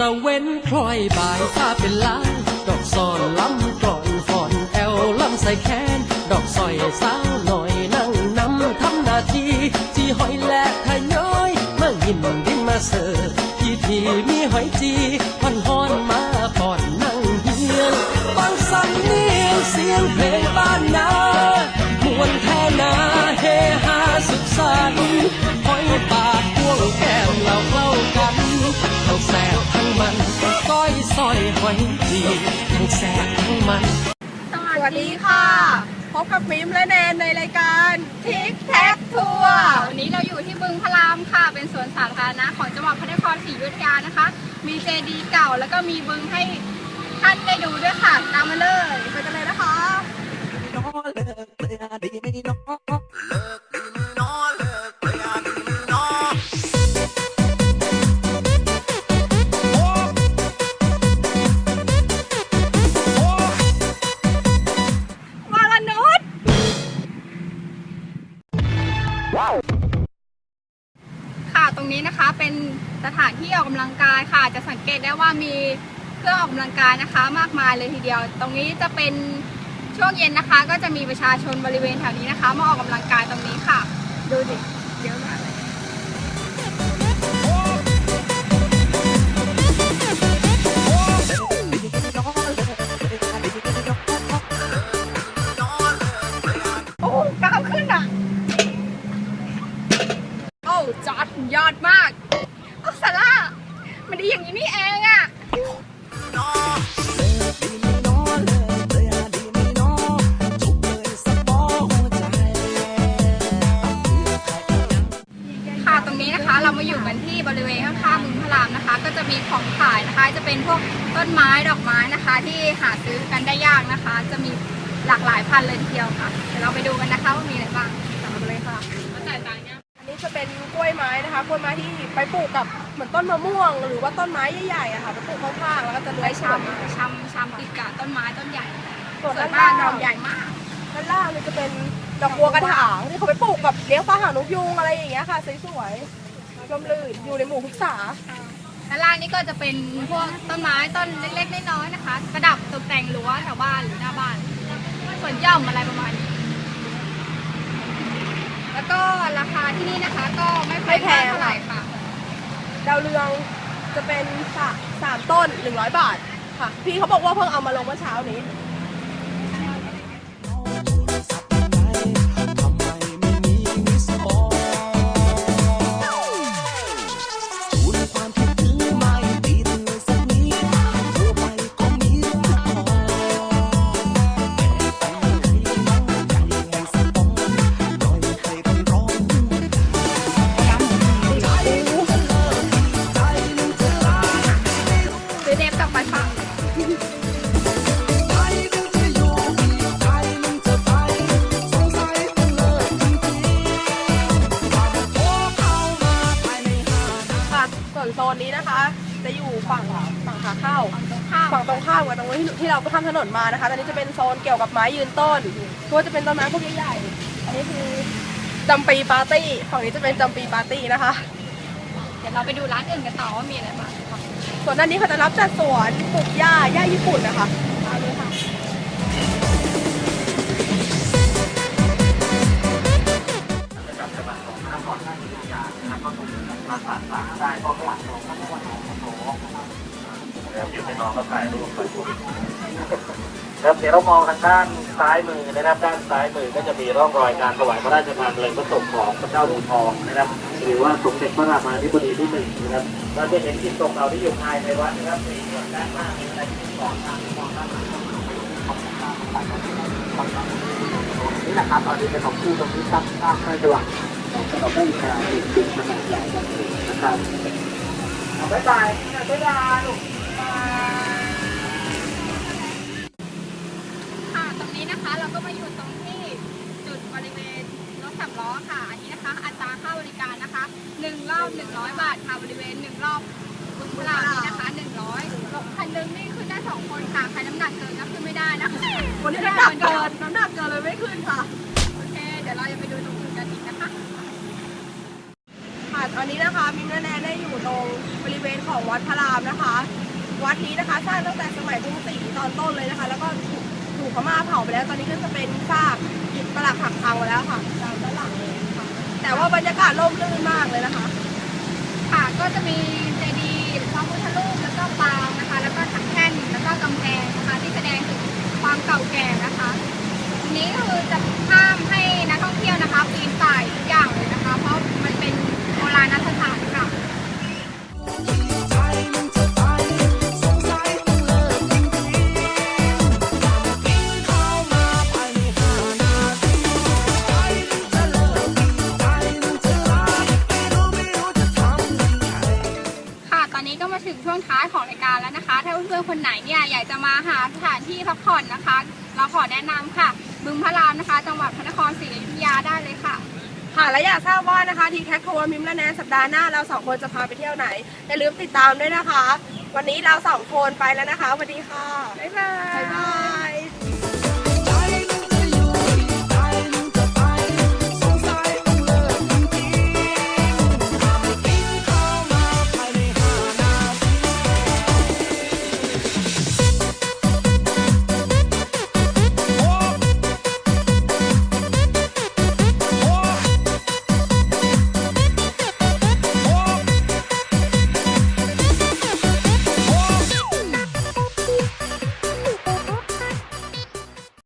ตะเว้นพลอยบ่ายฟ้าเป็นล้านดอกซอนล้ำก่อนฟอนแอลล้ำใส่แขน ดอกซอยสาวหน่อยนั่งนำทำหน้าที่จีหอยและทะย้อยเมื่อยินดินมาเสิร์ฟพี่ทีมีหอยจีฮอนฮอนมาป่อนนั่งเฮียงฟังสำเนียงเสียงเพลง หอยจีทั้งแสบทั้งมัน สวัสดีค่ะ พบกับมิมและแนนในรายการทิกแท็กทัวร์วันนี้เราอยู่ที่บึงพระรามค่ะ เป็นสวนสาธารณะของจังหวัดพระนครศรีอยุธยานะคะ มีเจดีย์เก่าแล้วก็มีบึงให้ท่านได้ดูด้วยค่ะ ตามมาเลย ไปกันเลยนะคะ ถานที่ออกกำลังกายค่ะ จะสังเกตได้ว่ามีเครื่องออกกำลังกายนะคะ มากมายเลยทีเดียว ตรงนี้จะเป็นช่วงเย็นนะคะ ก็จะมีประชาชนบริเวณแถวนี้นะคะ มาออกกำลังกายตรงนี้ค่ะ ดูสิเยอะมากเลยโอ้ก้ามขึ้นอะ โอ้จอดยอดมาก มีของขายนะคะ จะเป็นพวกต้นไม้ดอกไม้นะคะ ที่หาซื้อกันได้ยากนะคะ จะมีหลากหลายพันธุ์เลยทีเดียวค่ะเดี๋ยวเราไปดูกันนะคะว่ามีอะไรบ้างตามมาเลยค่ะมาจ่ายตังค์เนี่ยอันนี้จะเป็นกล้วยไม้นะคะกล้วยไม้ที่ไปปลูกกับเหมือนต้นมะม่วง หรือว่าต้นไม้ใหญ่ๆอะค่ะไปปลูกข้างๆแล้วก็จะเลื้ไว้อยชชำำชำชำติดกับต้นไม้ต้นใหญ่ส่วนสวด้ายนมาล่ากงดอกใหญ่มากด้านล่างนี่จะเป็นดอกบัวกระถางที่เขาไปปลูกกับเลี้ยงปลาหางนกยูงอะไรอย่างเงี้ยค่ะสวยๆร่มรื่นอยู่ในหมู่พฤกษา ด้านล่างนี่ก็จะเป็นพวกต้นไม้ต้นเล็กๆน้อยๆนะคะ ประดับตกแต่งรั้วแถวบ้านหรือหน้าบ้านสวนหย่อมอะไรประมาณนี้ แล้วก็ราคาที่นี่นะคะ ก็ไม่แพงเท่าไหร่ค่ะ ดาวเรืองจะเป็นสะสามต้น 100 บาทค่ะ พี่เขาบอกว่าเพิ่งเอามาลงเมื่อเช้านี้ อยู่ฝั่งฝั่งขาเข้าตรงข้ามฝั่งตรงข้ามกับตรงที่ที่เราข้ามถนนมานะคะ ตอนนี้จะเป็นโซนเกี่ยวกับไม้ยืนต้นก็จะเป็นต้นไม้พวกใหญ่ๆ อันนี้คือจำปีปาร์ตี้ ฝั่งนี้จะเป็นจำปีปาร์ตี้นะคะ เดี๋ยวเราไปดูร้านอื่นกันต่อว่ามีอะไรบ้างค่ะส่วนด้านนี้เขาจะรับจัดสวนปลูกหญ้าหญ้าญี่ปุ่นนะคะเอาเลยค่ะนะครับ อยู่ให้น้องก็ถ่ายรูปไปครับเดี๋ยวเรามองทางด้านซ้ายมือนะครับด้านซ้ายมือก็จะมีร่องรอยการถวายพระราชทานเพลิงพระศพของพระเจ้าอู่ทองนะครับหรือว่าสมเด็จพระรามาธิบดีที่หนึ่งนะครับเราจะเห็นกิจตกเราที่อยู่ภายในวัดนะครับในส่วนด้านหน้ามีอะไรที่มองทางมองด้านหลังนี่แหละครับตอนนี้เป็นของผู้ตรงนี้ตั้งตั้งไม่ระหว่าง เราไม่มีการติดติดขนาดใหญ่นะครับบ๊ายบายบ๊ายบายลูกค่ะตรงนี้นะคะเราก็มาอยู่ตรง ตอนนี้นะคะมิมและแนนได้อยู่ตรงบริเวณของวัดพระรามนะคะ วัดนี้นะคะสร้างตั้งแต่สมัยกรุงศรีตอนต้นเลยนะคะ แล้วก็ถูกถูกพม่าเผาไปแล้ว ตอนนี้ก็จะเป็นซากอิฐประหลักหักพังไปแล้วค่ะตามด้านหลังเลยค่ะ แต่ว่าบรรยากาศร่มรื่นมากเลยนะคะ ค่ะก็จะมีเจดีย์พระพุทธรูปแล้วก็ปางนะคะ แล้วก็ถังแท่นแล้วก็กำแพงนะคะที่แสดงถึงความเก่าแก่นะคะ ทีนี้ก็คือจะห้ามให้นักท่องเที่ยวนะคะปีนป่ายย ราณสถานค่ะตอนนี้ก็มาถึงช่วงท้ายของรายการแล้วนะคะ ถ้าเพื่อนๆคนไหนเนี่ยอยากจะมาหาสถานที่พักผ่อนนะคะ เราขอแนะนำค่ะบึงพระรามนะคะ จังหวัดพระนครศรีอยุธยาได้เลยค่ะ ค่ะและอยากทราบว่านะคะทีแคททัวร์มิมและแนนสัปดาห์หน้าเราสองคนจะพาไปเที่ยวไหนอย่าลืมติดตามด้วยนะคะ วันนี้เราสองคนไปแล้วนะคะสวัสดีค่ะบ๊ายบาย